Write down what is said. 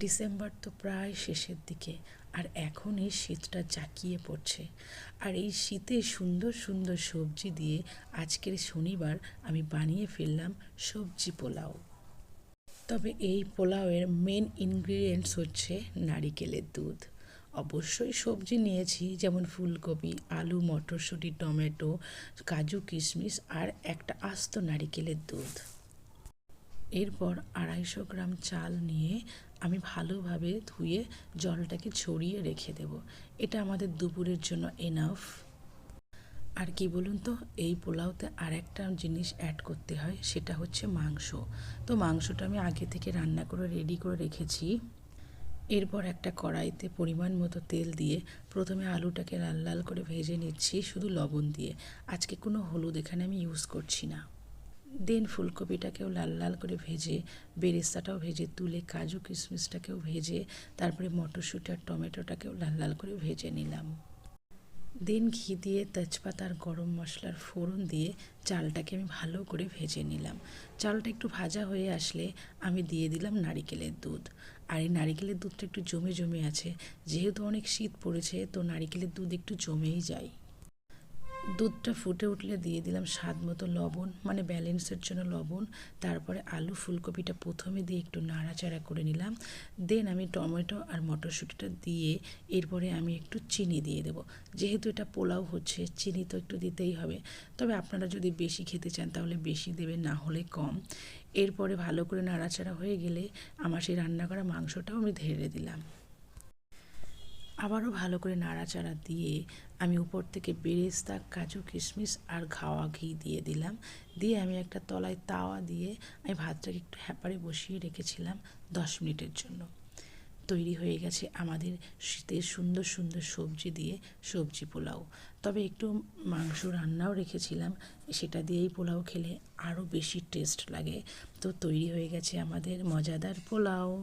December তো প্রায় শেষের দিকে, আর এখন এই শীতটা জাঁকিয়ে পড়ছে। আর এই শীতে সুন্দর সুন্দর সবজি দিয়ে আজকের শনিবার আমি বানিয়ে ফেললাম সবজি পোলাও। তবে এই পোলাওয়ের মেন ইনগ্রিডিয়েন্টস হচ্ছে নারিকেলের দুধ। অবশ্যই সবজি নিয়েছি, যেমন ফুলকপি, আলু, মটরশুঁটি, টমেটো, কাজু, কিশমিশ, আর একটা আস্ত নারিকেলের দুধ। এরপর আড়াইশো গ্রাম চাল নিয়ে আমি ভালোভাবে ধুয়ে জলটাকে ছড়িয়ে রেখে দেব। এটা আমাদের দুপুরের জন্য এনাফ আর কি বলুন তো, এই পোলাওতে আর একটা জিনিস অ্যাড করতে হয়, সেটা হচ্ছে মাংস। তো মাংসটা আমি আগে থেকে রান্না করে রেডি করে রেখেছি। এরপর একটা কড়াইতে পরিমাণ মতো তেল দিয়ে প্রথমে আলুটাকে লাল লাল করে ভেজে নিচ্ছি, শুধু লবণ দিয়ে। আজকে কোনো হলুদ এখানে আমি ইউজ করছি না। দেন ফুলকপিটাকেও লাল লাল করে ভেজে, বেরেস্তাটাও ভেজে, তুলে কাজু কিশমিশটাকেও ভেজে, তারপরে মটরশুঁটি আর টমেটোটাকেও লাল লাল করে ভেজে নিলাম। দেন ঘি দিয়ে তেজপাতা আর গরম মশলার ফোড়ন দিয়ে চালটাকে আমি ভালো করে ভেজে নিলাম। চালটা একটু ভাজা হয়ে আসলে আমি দিয়ে দিলাম নারিকেলের দুধ। আর এই নারিকেলের দুধটা একটু জমে জমে আছে, যেহেতু অনেক শীত পড়েছে, তো নারিকেলের দুধ একটু জমেই যায়। দুধটা ফুটে উঠলে দিয়ে দিলাম স্বাদ মতো লবণ মানে ব্যালেন্সের জন্য লবণ, তারপরে আলু ফুলকপিটা প্রথমে দিয়ে একটু নাড়াচাড়া করে নিলাম দেন আমি টমেটো আর মটরশুঁটিটা দিয়ে এরপরে আমি একটু চিনি দিয়ে দেব। যেহেতু এটা পোলাও হচ্ছে, চিনি তো একটু দিতেই হবে, তবে আপনারা যদি বেশি খেতে চান তাহলে বেশি দেবেন, না হলে কম। এরপরে ভালো করে নাড়াচাড়া হয়ে গেলে আমার সেই রান্না করা মাংসটাও আমি ধেড়ে দিলাম। আবারও ভালো করে নাড়াচাড়া দিয়ে আমি উপর থেকে বেরেস্তা, কাজু, কিশমিশ আর ঘাওয়া ঘি দিয়ে দিলাম। দিয়ে আমি একটা তলায় তাওয়া দিয়ে আমি ভাতটাকে একটু হ্যাপারে বসিয়ে রেখেছিলাম দশ মিনিটের জন্য। তৈরি হয়ে গেছে আমাদের শীতের সুন্দর সুন্দর সবজি দিয়ে সবজি পোলাও। তবে একটু মাংস রান্নাও রেখেছিলাম, সেটা দিয়েই পোলাও খেলে আরও বেশি টেস্ট লাগে। তো তৈরি হয়ে গেছে আমাদের মজাদার পোলাও।